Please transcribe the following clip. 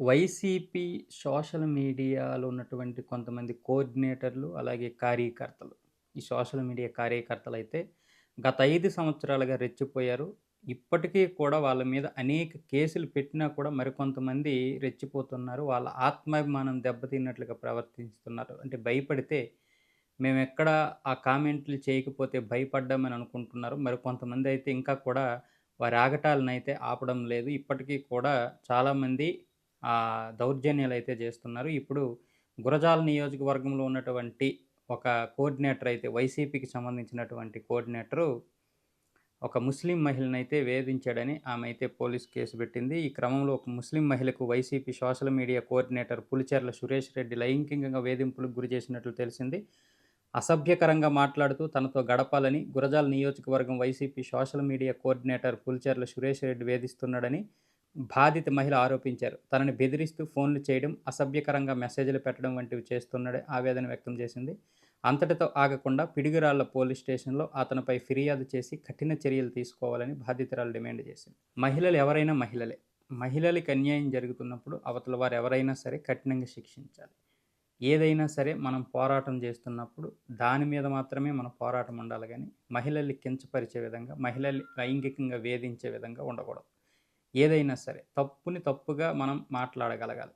YCP social మీడియాలో ఉన్నటువంటి కొంతమంది కోఆర్డినేటర్లు, అలాగే కార్యకర్తలు. ఈ సోషల్ మీడియా కార్యకర్తలు అయితే గత ఐదు సంవత్సరాలుగా రెచ్చిపోయారు. ఇప్పటికీ కూడా వాళ్ళ మీద అనేక కేసులు పెట్టినా కూడా మరికొంతమంది రెచ్చిపోతున్నారు. వాళ్ళ ఆత్మాభిమానం దెబ్బతిన్నట్లుగా ప్రవర్తిస్తున్నారు. అంటే భయపడితే మేము ఎక్కడ ఆ కామెంట్లు చేయకపోతే భయపడ్డామని అనుకుంటున్నారు. మరికొంతమందయితే ఇంకా కూడా వారి అయితే ఆపడం లేదు. ఇప్పటికీ కూడా చాలామంది దౌర్జన్యాలు అయితే చేస్తున్నారు. ఇప్పుడు గురజాల నియోజకవర్గంలో ఉన్నటువంటి ఒక కోఆర్డినేటర్ అయితే వైసీపీకి సంబంధించినటువంటి కోఆర్డినేటరు ఒక ముస్లిం మహిళనైతే వేధించాడని ఆమె అయితే పోలీస్ కేసు పెట్టింది. ఈ క్రమంలో ఒక ముస్లిం మహిళకు YCP social media coordinator Pulicherla Suresh Reddy లైంగికంగా వేధింపులకు గురి చేసినట్లు తెలిసింది. అసభ్యకరంగా మాట్లాడుతూ తనతో గడపాలని గురజాల నియోజకవర్గం YCP social media coordinator Pulicherla Suresh Reddy వేధిస్తున్నాడని బాధిత మహిళ ఆరోపించారు. తనని బెదిరిస్తూ ఫోన్లు చేయడం, అసభ్యకరంగా మెసేజ్‌లు పెట్టడం వంటివి చేస్తున్నాడే ఆవేదన వ్యక్తం చేసింది. అంతటితో ఆగకుండా పిడుగురాళ్ళ పోలీస్ స్టేషన్‌లో అతనిపై ఫిర్యాదు చేసి కఠిన చర్యలు తీసుకోవాలని బాధితురాలు డిమాండ్ చేసింది. మహిళలు ఎవరైనా మహిళలే. మహిళలకి అన్యాయం జరుగుతున్నప్పుడు అవతల వారు ఎవరైనా సరే కఠినంగా శిక్షించాలి. ఏదైనా సరే మనం పోరాటం చేస్తున్నప్పుడు దాని మీద మాత్రమే మన పోరాటం ఉండాలి కానీ మహిళల్ని కించపరిచే విధంగా, మహిళల్ని లైంగికంగా వేధించే విధంగా ఉండకూడదు. ఏదైనా సరే తప్పుని తప్పుగా మనం మాట్లాడగలగాలి.